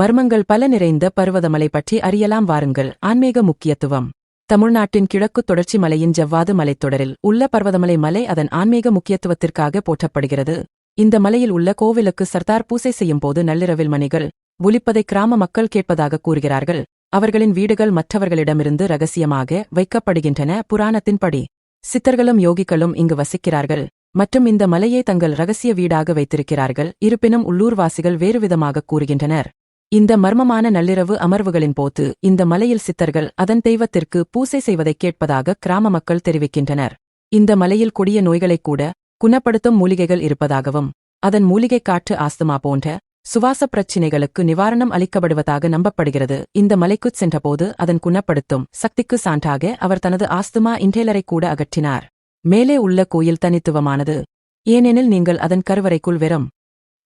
மர்மங்கள் பல நிறைந்த பர்வதமலை பற்றி அறியலாம் வாருங்கள். ஆன்மீக முக்கியத்துவம். தமிழ்நாட்டின் கிழக்கு தொடர்ச்சி மலையின் ஜவ்வாது மலைத்தொடரில் உள்ள பர்வதமலை மலை அதன் ஆன்மீக முக்கியத்துவத்திற்காக போற்றப்படுகிறது. இந்த மலையில் உள்ள கோவிலுக்கு சர்தார் பூசை செய்யும் போது நள்ளிரவில் மணிகள் ஒலிப்பதை கிராம மக்கள் கேட்பதாக கூறுகிறார்கள். அவர்களின் வீடுகள் மற்றவர்களிடமிருந்து ரகசியமாக வைக்கப்படுகின்றன. புராணத்தின்படி சித்தர்களும் யோகிகளும் இங்கு வசிக்கிறார்கள். மற்றும் இந்த மலையை தங்கள் ரகசிய வீடாக வைத்திருக்கிறார்கள். இருப்பினும் உள்ளூர்வாசிகள் வேறுவிதமாக கூறுகின்றனர். இந்த மர்மமான நள்ளிரவு அமர்வுகளின் போது இந்த மலையில் சித்தர்கள் அதன் தெய்வத்திற்கு பூசை செய்வதைக் கேட்பதாக கிராம மக்கள் தெரிவிக்கின்றனர். இந்த மலையில் கொடிய நோய்களைக் கூட குணப்படுத்தும் மூலிகைகள் இருப்பதாகவும் அதன் மூலிகை காற்று ஆஸ்துமா போன்ற சுவாச பிரச்சினைகளுக்கு நிவாரணம் அளிக்கப்படுவதாக நம்பப்படுகிறது. இந்த மலைக்குச் சென்றபோது அதன் குணப்படுத்தும் சக்திக்கு சான்றாக அவர் தனது ஆஸ்துமா இன்டேலரை கூட அகற்றினார். மேலே உள்ள கோயில் தனித்துவமானது. ஏனெனில் நீங்கள் அதன் கருவறைக்குள் வெறும்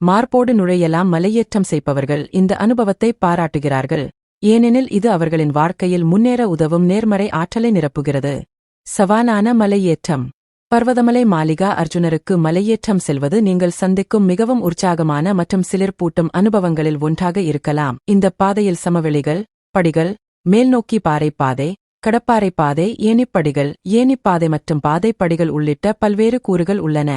மார்போடு நுழையலாம் மலையேற்றம் செய்பவர்கள் இந்த அனுபவத்தை பாராட்டுகிறார்கள். ஏனெனில் இது அவர்களின் வாழ்க்கையில் முன்னேற உதவும் நேர்மறை ஆற்றலை நிரப்புகிறது. சவானான மலையேற்றம். பர்வதமலை மாளிகா அர்ஜுனருக்கு மலையேற்றம் செல்வது நீங்கள் சந்திக்கும் மிகவும் உற்சாகமான மற்றும் சிலிர்ப்பூட்டும் அனுபவங்களில் ஒன்றாக இருக்கலாம். இந்த பாதையில் சமவெளிகள் படிகள் மேல்நோக்கி பாறை பாதை கடப்பாறை பாதை ஏணிப்படிகள் ஏணிப்பாதை மற்றும் பாதைப்படிகள் உள்ளிட்ட பல்வேறு கூறுகள் உள்ளன.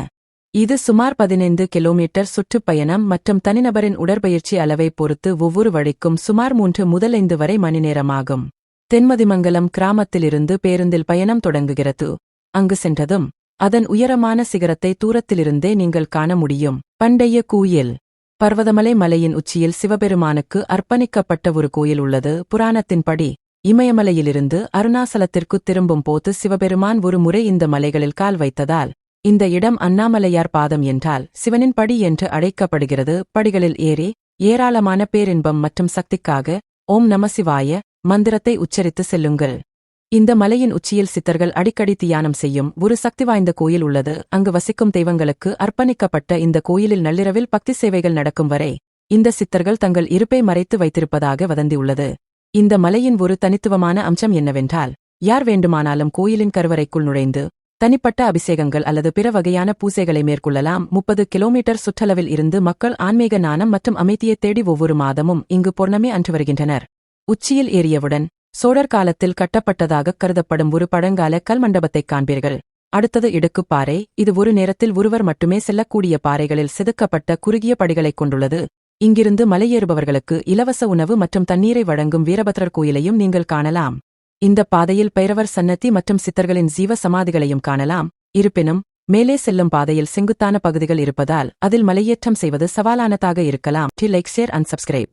இது சுமார் பதினைந்து கிலோமீட்டர் சுற்றுப்பயணம் மற்றும் தனிநபரின் உடற்பயிற்சி அளவை பொறுத்து ஒவ்வொரு வழிக்கும் சுமார் மூன்று முதல் ஐந்து வரை மணி நேரமாகும். தென்மதிமங்கலம் கிராமத்திலிருந்து பேருந்தில் பயணம் தொடங்குகிறது. அங்கு சென்றதும் அதன் உயரமான சிகரத்தை தூரத்திலிருந்தே நீங்கள் காண முடியும். பண்டைய கூயில். பர்வதமலை மலையின் உச்சியில் சிவபெருமானுக்கு அர்ப்பணிக்கப்பட்ட ஒரு கோயில் உள்ளது. புராணத்தின்படி இமயமலையிலிருந்து அருணாசலத்திற்கு திரும்பும் போது சிவபெருமான் ஒரு முறை இந்த மலைகளில் கால் வைத்ததால் இந்த இடம் அண்ணாமலையார் பாதம் என்றால் சிவனின் படி என்று அழைக்கப்படுகிறது. படிகளில் ஏறி ஏராளமான பேரின்பம் மற்றும் சக்திக்காக ஓம் நமசிவாய மந்திரத்தை உச்சரித்து செல்லுங்கள். இந்த மலையின் உச்சியில் சித்தர்கள் அடிக்கடி தியானம் செய்யும் ஒரு சக்தி வாய்ந்த கோயில் உள்ளது. அங்கு வசிக்கும் தெய்வங்களுக்கு அர்ப்பணிக்கப்பட்ட இந்த கோயிலில் நள்ளிரவில் பக்தி சேவைகள் நடக்கும் வரை இந்த சித்தர்கள் தங்கள் இருப்பை மறைத்து வைத்திருப்பதாக வதந்தி உள்ளது இந்த மலையின் ஒரு தனித்துவமான அம்சம் என்னவென்றால் யார் வேண்டுமானாலும் கோயிலின் கருவறைக்குள் நுழைந்து தனிப்பட்ட அபிஷேகங்கள் அல்லது பிற வகையான பூசைகளை மேற்கொள்ளலாம். முப்பது கிலோமீட்டர் சுற்றளவில் இருந்து மக்கள் ஆன்மீக நாணம் மற்றும் அமைதியை தேடி ஒவ்வொரு மாதமும் இங்கு பொர்ணமே அன்று வருகின்றனர். உச்சியில் ஏறியவுடன் சோழர் காலத்தில் கட்டப்பட்டதாக கருதப்படும் ஒரு பழங்கால கல் மண்டபத்தைக் காண்பீர்கள். அடுத்தது இடுக்குப்பாறை இது ஒரு நேரத்தில் ஒருவர் மட்டுமே செல்லக்கூடிய பாறைகளில் செதுக்கப்பட்ட குறுகிய படிகளைக் கொண்டுள்ளது. இங்கிருந்து மலையேறுபவர்களுக்கு இலவச உணவு மற்றும் தண்ணீரை வழங்கும் வீரபத்ரர் கோயிலையும் நீங்கள் காணலாம். இந்த பாதையில் பைரவர் சன்னதி மற்றும் சித்தர்களின் ஜீவ சமாதிகளையும் காணலாம். இருப்பினும் மேலே செல்லும் பாதையில் செங்குத்தான பகுதிகள் இருப்பதால் அதில் மலையேற்றம் செய்வது சவாலானதாக இருக்கலாம். டி லைக் ஷேர் அண்ட் சப்ஸ்கிரைப்